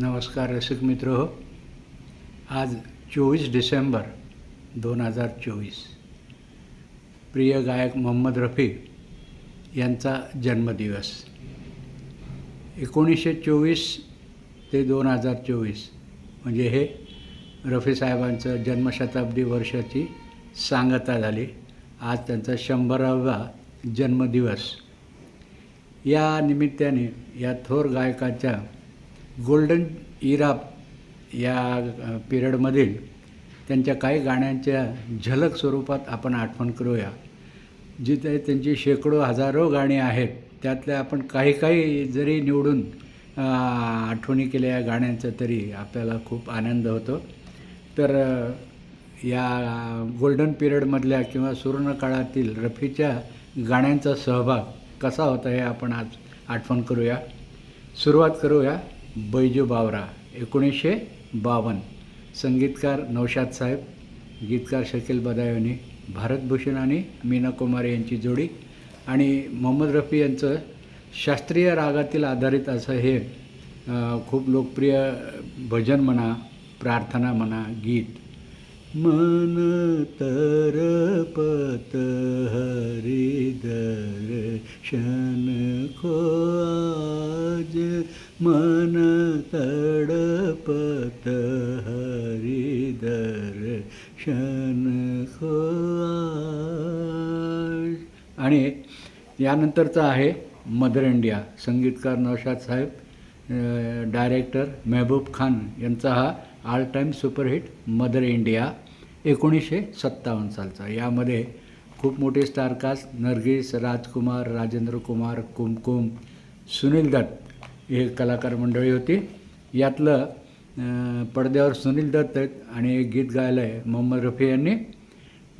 नमस्कार रसिक मित्र हो. आज चोवीस डिसेंबर दोन हजार चोवीस. प्रिय गायक मोहम्मद रफी यांचा जन्मदिवस. एकोणीसशे चोवीस ते दोन हजार चोवीस म्हणजे हे रफी साहेबांचं जन्मशताब्दी वर्षाची सांगता झाली. आज त्यांचा शंभरावा जन्मदिवस. या निमित्ताने या थोर गायकाच्या गोल्डन इरा या पिरियडमधील त्यांच्या काही गाण्यांच्या झलक स्वरूपात आपण आठवण करूया. जिथे त्यांची शेकडो हजारो गाणी आहेत त्यातल्या आपण काही काही जरी निवडून आठवणी केल्या या गाण्यांचं तरी आपल्याला खूप आनंद होतो. तर या गोल्डन पिरियडमधल्या किंवा सुवर्णकाळातील रफीच्या गाण्यांचा सहभाग कसा होता हे आपण आज आठवण करूया. सुरुवात करूया. बैजू बावरा एकोणीसशे बावन्न संगीतकार नौशाद साहेब गीतकार शकील बदायोनी भारतभूषण आणि मीना कुमारी यांची जोडी आणि मोहम्मद रफी यांचं शास्त्रीय रागातील आधारित असं हे खूप लोकप्रिय भजन म्हणा प्रार्थना म्हणा गीत. मन तरपत हरिदर्शन को आज मन तडपत हरिदर्शन को आणि यानंतरचा आहे मदर इंडिया संगीतकार नौशाद साहेब डायरेक्टर मेहबूब खान यांचा हा all time superhit mother India एकोणीसशे सत्तावन्न सालचा. यामध्ये खूप मोठे स्टारकास्ट नरगिस राजकुमार राजेंद्र कुमार कुमकुम सुनील दत्त हे कलाकार मंडळी होती. यातलं पडद्यावर सुनील दत्त आणि एक गीत गायलं आहे मोहम्मद रफी यांनी.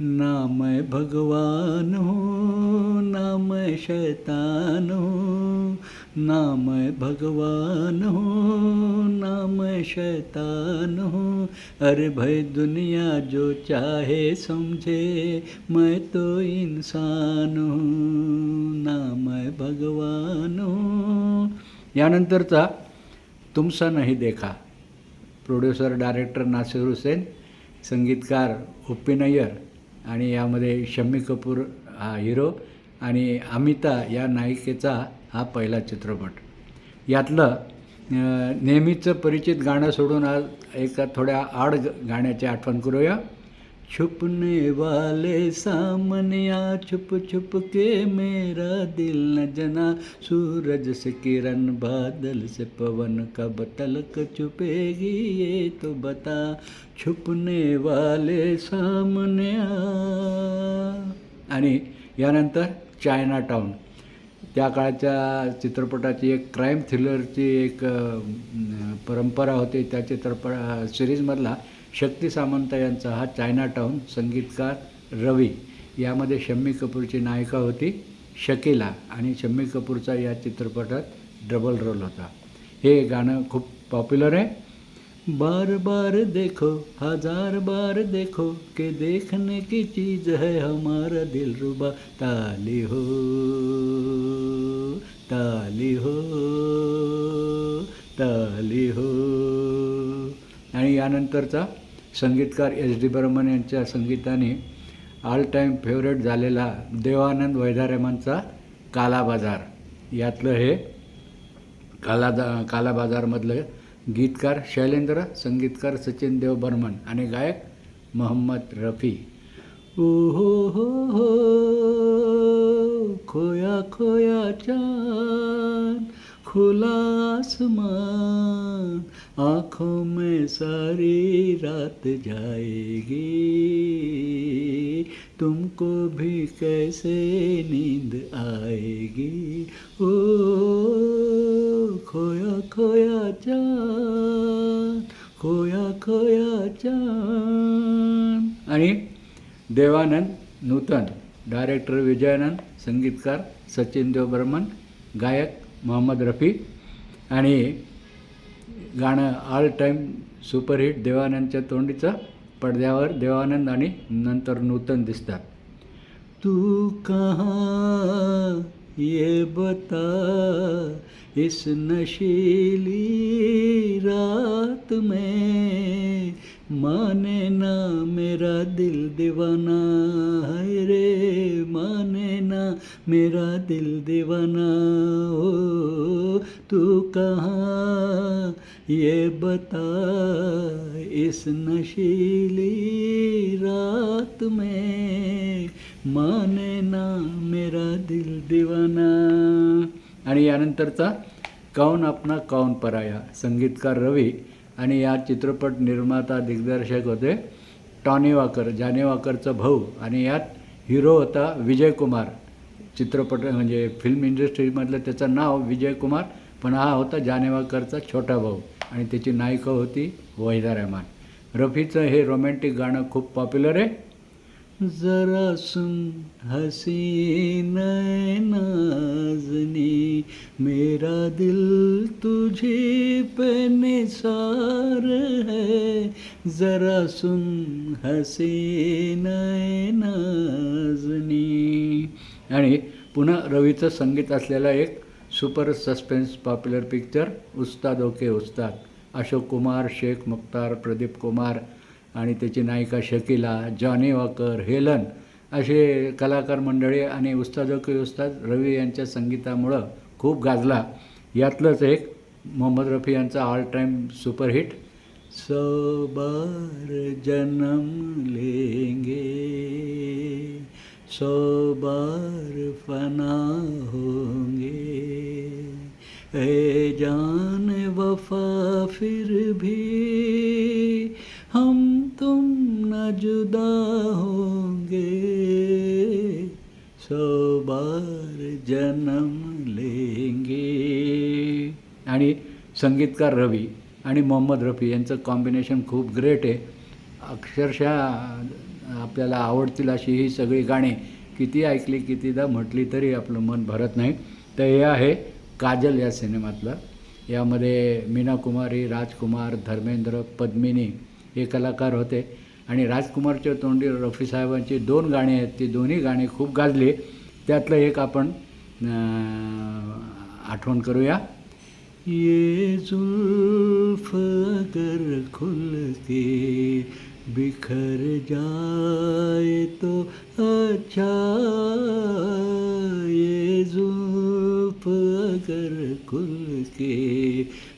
ना भगवान हो ना शैतान हो ना भगवान हो नाम शैतान हो. अरे भाई दुनिया जो चाहे समझे मैं तो इंसान हूँ. ना भगवान हूँ यानंतरचा तुमसा नाही देखा. प्रोड्युसर डायरेक्टर नासिर हुसेन संगीतकार उप्पी नय्यर आणि यामध्ये शम्मी कपूर हा हिरो आणि अमिता या नायिकेचा हा पहिला चित्रपट. यातलं नेहमीचं परिचित गाणं सोडून आज एका थोड्या आड ग- गाण्याची आठवण करूया. छुपने वाले सामने आ छुप छुप के मेरा दिल न जना। सूरज से किरण बादल से पवन कब तलक छुपेगी ये तो बता। छुपने वाले सामने आ। आणि यानंतर चायना टाऊन त्या काळच्या चित्रपटाची एक क्राईम थ्रिलरची एक परंपरा होती. त्या चित्रपट सिरीजमधला शक्ती सामंत यांचा हा चायनाटाऊन संगीतकार रवी. यामध्ये शम्मी कपूरची नायिका होती शकीला. आणि शम्मी कपूरचा या चित्रपटात डबल रोल होता. हे गाणं खूप पॉप्युलर आहे. बार बार देखो हजार बार देखो के देखने की चीज़ है हमारा दिल रुबा. ताली हो ताली हो ताली हो. आणि यानंतरचा संगीतकार एस डी बर्मन यांच्या संगीताने ऑल टाईम फेवरेट झालेला देवानंद वैधारेमांचा काला बाजार यातलं हे काला कालाबाजारमधलं गीतकार शैलेंद्र संगीतकार सचिन देव बर्मन आणि गायक मोहम्मद रफी. ओ हो हो हो खोया खोया चान खुला आसमान आँखों में सारी रात जाएगी। तुमको भी कैसे नींद आएगी? ओ खोया खोया चांद खोया खोया चांद। आणि देवानंद नूतन डायरेक्टर विजयानंद संगीतकार सचिन देव बर्मन गायक मोहम्मद रफी आणि गाणं ऑल टाईम सुपरहिट देवानंदच्या तोंडीचं पडद्यावर देवानंद आणि नंतर नूतन दिसतात. तू कहाँ ये बता इस नशीली रात में माने ना मेरा दिल दीवाना है रे माने ना मेरा दिल दीवाना हो। तू कहाँ ये बता इस नशीली रात में माने ना मेरा दिल दिवाना। आणि यानंतरचा कौन अपना कौन पराया संगीतकार रवी आणि या चित्रपट निर्माता दिग्दर्शक होते टॉनी वाकर जाने वाकरचा भाऊ आणि यात हिरो होता विजय कुमार. चित्रपट म्हणजे फिल्म इंडस्ट्रीमधलं त्याचं नाव विजय कुमार पण हा होता जानेवाकरचा छोटा भाऊ. आणि त्याची नायिका होती वहिदा रहमान. रफीचं हे रोमॅन्टिक गाणं खूप पॉप्युलर आहे. जरा सुन हसीन नाजनी मेरा दिल तुझे पे निसार है। जरा सुन हसीन नाजनी. आणि पुन्हा रवीचं संगीत असलेला एक super suspense popular picture Ustad okay Ustad. Ashok Kumar Shaikh Mukhtar Pradeep Kumar आणि त्याची नायिका शकीला जॉनी वॉकर हेलन असे कलाकार मंडळी आणि उस्ताद ओके उस्ताद रवी यांच्या संगीतामुळं खूप गाजला. यातलंच एक मोहम्मद रफी यांचा ऑल टाईम सुपरहिट सौ बार जन्म लेंगे. सौ बार फना होंगे। ए जान वफा फिर भी हम तुम न जुदा होंगे। सौ बार जन्म लेंगे। आणि संगीतकार रवी आणि मोहम्मद रफी यांचं कॉम्बिनेशन खूप ग्रेट आहे. अक्षरशः आपल्याला आवडतील अशी ही सगळी गाणी. किती ऐकली कितीदा म्हटली तरी आपलं मन भरत नाही. तर हे आहे काजल या सिनेमातलं. यामध्ये मीना कुमारी राजकुमार धर्मेंद्र पद्मिनी हे कलाकार होते. आणि राजकुमारच्या तोंडी रफी साहेबांची दोन गाणी आहेत. ती दोन्ही गाणी खूप गाजली. त्यातलं एक आपण आठवण करूया. ये जुल्फ अगर खुलती बिखर जाए तो अच्छा ये जुल्फ अगर खुल के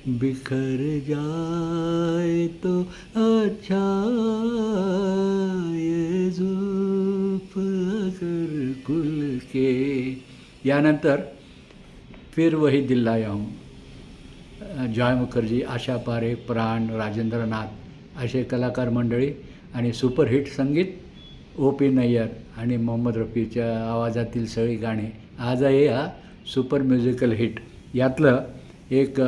बिखर जाए तो अच्छा ये जुल्फ अगर खुल के। यानंतर फिर वही दिल्ला लाया हूँ जॉय मुखर्जी आशा पारे प्राण राजेंद्रनाथ असे कलाकार मंडळी आणि सुपरहिट संगीत ओ पी नय्यर आणि मोहम्मद रफीच्या आवाजातील सगळी गाणी. आजही हा सुपर म्युझिकल हिट. यातलं एक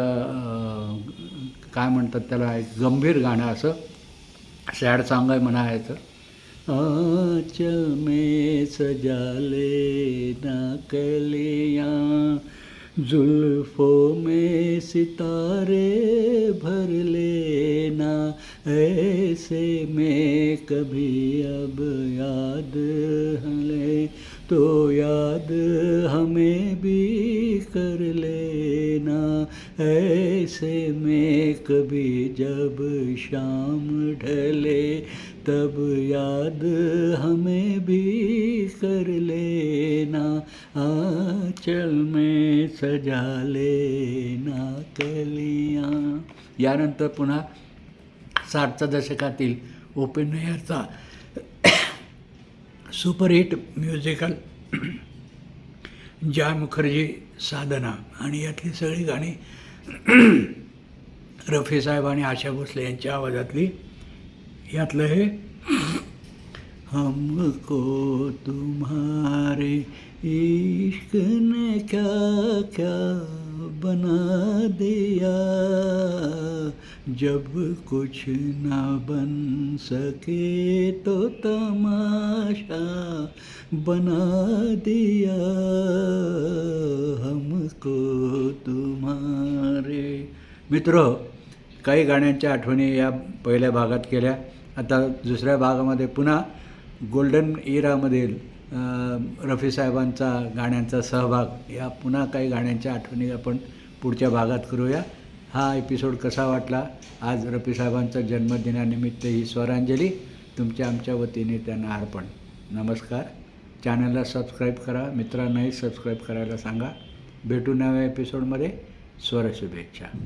काय म्हणतात त्याला एक गंभीर गाणं असं सॅड सांग आहे म्हणायचं आंचल में सजाले लेना कलियाँ जुल्फों में सितारे भर लेना ऐसे में कभी अब याद हले तो याद हमें भी कर लेना। ऐसे में कभी जब शाम ढले तब याद हमें भी कर लेना। आंचल में सजा लेना कलियाँ। यानंतर पुन्हा साठच्या दशकातील ओपेनयरचा सुपरहिट म्युझिकल जॉय मुखर्जी साधना आणि यातली सगळी गाणी रफी साहेब आणि आशा भोसले यांच्या आवाजातली. यातलं हे हमको तुम्हारे इश्क ने क्या क्या बना दिया जब कुछ ना बन सके तो तमाशा बना दिया हमको तुम्हारे। मित्र काही गाण्यांच्या आठवणी या पहिल्या भागात केल्या. आता दुसऱ्या भागामध्ये पुन्हा गोल्डन इरामधील रफी साहेबांचा गाण्यांचा सहभाग या पुन्हा काही गाण्यांच्या आठवणी आपण पुढच्या भागात करूया. हा एपिसोड कसा वाटला? आज रफी साहेबांचा जन्मदिनानिमित्त ही स्वरांजली. तुमच्या आमच्या वतीने त्यांना अर्पण. नमस्कार. चॅनलला सबस्क्राईब करा. मित्रांनाही सबस्क्राईब करायला सांगा. भेटू नव्या एपिसोडमध्ये स्वर शुभेच्छा